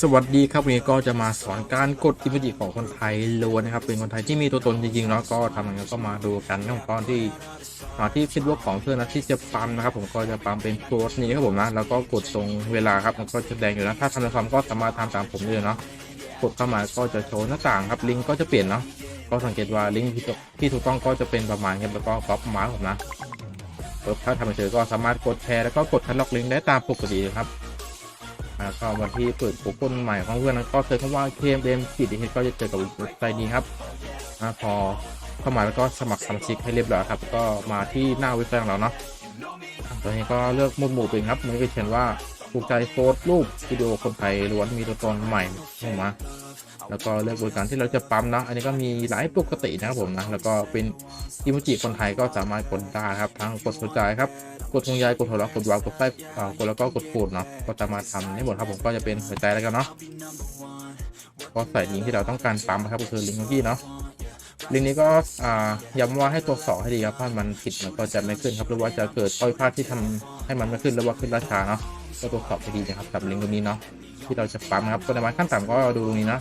สวัสดีครับวันนี้ก็จะมาสอนการกดอิมจิของคนไทยล้วนนะครับ เป็นคนไทยที่มีตัวตนจริงๆแล้วก็ทำอย่างนั้ก็มาดูกันขั้นตอนที่มาที่ฟิตวอของเพื่อนนะที่จะปั๊มนะครับ ผมก็จะปั๊มเป็นโพสต์นี้ครับผมนะแล้วก็กดตรงเวลาครับมันก็จะแดงอยู่นะถ้าทำในความก็สามารถทำตามผมได้เลยเนาะกดเข้ามาก็จะโชว์หน้าต่างครับลิงก์ก็จะเปลี่ยนเนาะก็สังเกตว่าลิงก์ที่ถูกที่ถูกต้องก็จะเป็นประมาณนี้แล้วก็ก๊อปมาผมนะถ้าทำเฉยก็สามารถกดแชร์แล้วก็กดคัดล็อกลิงก์ได้ตามปกติเลยครับ แล้วก็วันที่เปิดโปรโมใหม่ของเพื่อนก็เซิร์ชคำว่า KMM ขีดดิก็จะเจอกับเว็บไซต์นี้ครับอาพอเข้ามาแล้วก็สมัครสมาชิกให้เรียบร้อยครับ ก็มาที่หน้าเว็บไซต์ของเราเนาะตอนนี้ก็เลือกมุดหมู่เป็นครับมันก็จะเขียนว่าถูกใจโพสต์รูปวิดีโอคนไทยล้วนมีตัวตนใหม่เข้ามา แล้วก็เลือกบริการที่เราจะปั๊มนะอันนี้ก็มีหลายปกตินะครับผมนะแล้วก็เป็นอิโมจิคนไทยก็สามารถกดได้ครับทั้งกดสนใจครับกดทงใยกดหัวเราะกดวาวกดไส้อ่ากดแล้วก็กดปูดเนาะก็จะมาทำได้หมดครับผมก็จะเป็นหัวใจแล้วกันเนาะก็ใส่ลิงก์ที่เราต้องการปั๊มนะครับก็คือลิงก์ที่เนาะ ลิงก์นี้ก็ย้ำว่าให้ตรวจสอบให้ดีครับถ้ามันผิดมันก็จะไม่ขึ้นครับหรือว่าจะเกิดข้อผิดพลาดที่ทำให้มันไม่ขึ้นหรือว่าขึ้นราชาเนาะก็ตรวจสอบให้ดีนะครับกับลิงก์ตรงนี้เนาะที่เราจะปั๊มครับปริมาณขั้นต่ำก็ดูตรงนี้นะ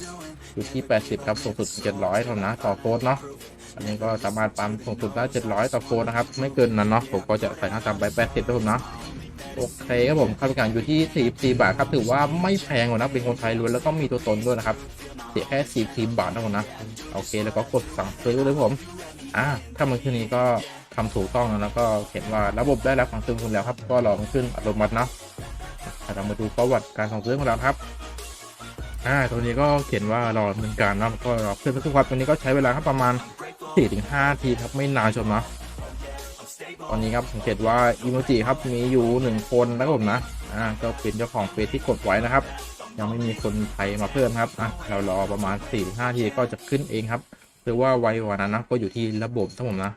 อยู่ที่ 80 ครับสูงสุด 700เท่านั้นะต่อโค้ดเนาะอันนี้ก็สามารถปั๊มสูงสุดได้700 ต่อโค้ดนะครับ ไม่เกินนั้นเนาะผมก็จะใส่ค่าต่ำไป 80ครับผมเนาะ โอเคครับผมค่าบริการอยู่ที่ 44 บาทครับ ถือว่าไม่แพงกว่านะ เป็นคนไทยล้วนแล้วก็มีตัวตนด้วยนะครับเสียแค่44บาทเท่านั้นนะ โอเค แล้วก็กดสั่งซื้อเลยครับผม อ่า ถ้ามันขึ้นนี้ก็ทำถูกต้องแล้วก็เขียนว่าระบบได้รับสั่งซื้อคุณแล้วครับ ก็ลองขึ้นอัตโนมัตินาะเรามาดูประวัติการสั่งซื้อของเราครับ อ่า ตัวนี้ก็เขียนว่ารอดำเนินการนะก็รอเพื่อนทุกความตัวนี้ก็ใช้เวลาครับประมาณ4-5ทีครับ ไม่นานชมนะ ตอนนี้ครับสังเกตว่าอีโมจิครับมีอยู่หนึ่งคนนะครับผมนะอ่าก็เป็นเจ้าของเฟซที่กดไว้นะครับ ยังไม่มีคนไทยมาเพิ่มครับอะเรารอประมาณ4-5ทีก็จะขึ้นเองครับหรือว่าไวกว่านั้นนะก็อยู่ที่ระบบทั้งผมนะ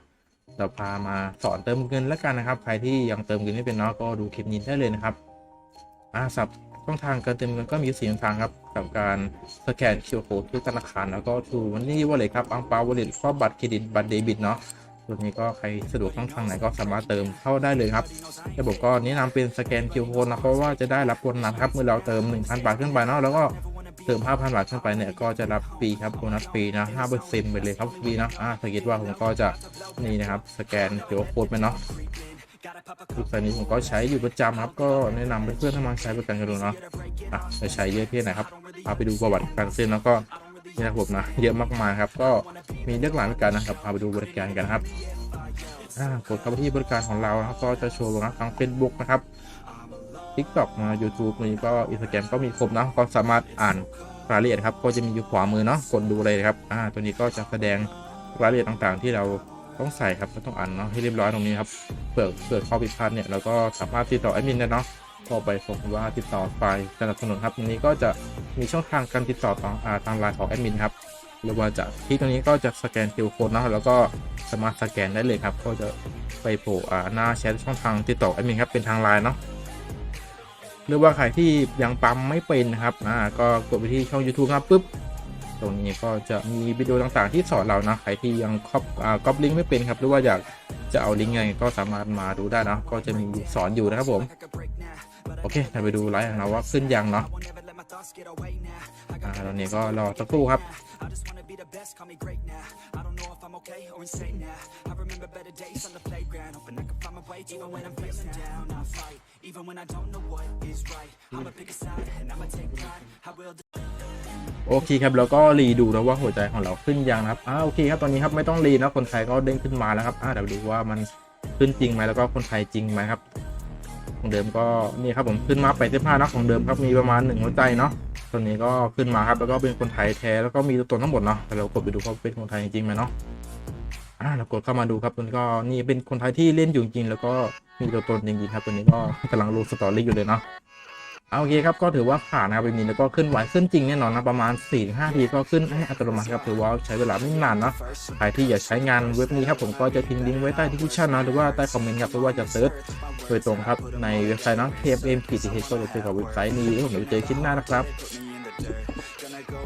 เราพามาสอนเติมเงินแล้วกันนะครับ ใครที่ยังเติมเงินไม่เป็นเนาะก็ดูคลิปนี้ได้เลยนะครับอ่าสับช่องทางการเติมเงินก็มีสี่ช่องทางครับกับการสแกน QR code ที่ธนาคารแล้วก็ทูมันนี่ว่าเลยครับอังเปาวอลเล็ตข้อบัตรเครดิตบัตรเดบิตเนาะ ส่วนนี้ก็ใครสะดวกช่องทางไหนก็สามารถเติมเข้าได้เลยครับระบบก็แนะนำเป็นสแกน QR code นะเพราะว่าจะได้รับโบนัสครับเมื่อเราเติม 1,000 บาทขึ้นไปเนาะแล้วก็เติม 5,000 บาทขึ้นไปเนี่ยก็จะรับฟรีครับโบนัสฟรีนะ5%ไปเลยครับฟรีนะอ่าสังเกตว่าผมก็จะนี่นะครับสแกน QR code ไปเนาะทุกสายนี้ผมก็ใช้อยู่ประจำครับ ก็แนะนำเพื่อนๆถ้ามาใช้บริการกันดูเนาะอะจะใช้เยอะแค่ไหนครับพาไปดูประวัติการซื้อแล้วก็ นี่นะครับผมนะเยอะมากมายครับ ก็มีเลือกหลายบริการนะครับพาไปดูบริการกันครับกดเข้าไปที่บริการของเรานะครับก็จะโชว์นะทั้ง Facebook นะครับ TikTok นะ YouTube นี่ก็ Instagram ก็มีครบนะก็สามารถอ่านรายละเอียดครับ ก็จะมีอยู่ขวามือเนาะกดดูเลยครับอ่าตัวนี้ก็จะแสดงรายละเอียดต่างๆ ที่เราต้องใส่ครับก็ต้องอ่านเนาะให้เรียบร้อยตรงนี้ครับเปิดเปิดข้อผิดพลาดเนี่ยเราก็สามารถติดต่อแอดมินได้เนาะ ก็ไปส่งว่าติดต่อไปสนับสนุนครับตรงนี้ก็จะมีช่องทางการติดต่อต่ออ่าทางไลน์ของแอดมินครับหรือว่าจะที่ตรงนี้ก็จะสแกนคิวโค้ดนะแล้วก็สามารถสแกนได้เลยครับ ก็จะไปโผล่หน้าแชทช่องทางติดต่อแอดมินครับเป็นทางไลน์เนาะหรือว่าใครที่ยังปั๊มไม่เป็นนะครับอ่าก็กดไปที่ช่อง YouTube ครับปุ๊บตรงนี้ก็จะมีวิดีโอต่างๆที่สอนเรานะใครที่ยังครอบก๊อปลิงก์ไม่เป็นครับ หรือว่าอยากจะเอาลิงก์ไงก็สามารถมาดูได้นะก็จะมีสอนอยู่นะครับผม โอเคเราไปดูไลฟ์ของเราว่าขึ้นยังเนาะอ่าตอนนี้ก็รอสักครู่ครับ โอเคครับแล้วก็รีดูนะว่าหัวใจของเราขึ้นยังนะครับอ่าโอเคครับตอนนี้ครับไม่ต้องรีนะคนไทยก็เด้งขึ้นมาแล้วครับอ่าเดี๋ยวดูว่ามันขึ้นจริงไหมแล้วก็คนไทยจริงไหมครับ ของเดิมก็นี่ครับผมขึ้นมาไปเส้นะของเดิมครับมีประมาณหนึ่งหัวใจเนาะตอนนี้ก็ขึ้นมาครับแล้วก็เป็นคนไทยแท้แล้วก็มีตัวตนทั้งหมดเนาะแต่เรากดไปดูเขาเป็นคนไทยจริงไหมเนาะอ่าเรากดเข้ามาดูครับตัวนี้ก็นี่เป็นคนไทยที่เล่นอยู่จริงแล้วก็มีตัวตนจริงๆครับตัวนี้ก็กำลังลงสตอรี่อยู่เลยเนาะ เอาโอเคครับก็ถือว่าผ่านนะครับแบบนี้แล้วก็ขึ้นไหวขึ้นจริงแน่นอนนะประมาณ4-5ทีก็ขึ้นให้อัตโนมัติครับถือว่าใช้เวลาไม่นานเนาะใครที่อยากใช้งานเว็บนี้ครับผมก็จะทิ้งลิงก์ไว้ใต้ที่คุชชั่นนะหรือว่าใต้คอมเมนต์ครับหรือว่าจะเซิร์ชโดยตรงครับในเว็บไซต์เนาะ KFM PTH ก็จะเจอกับเว็บไซต์นี้ผมเดี๋ยวเจอคลิปหน้านะครับ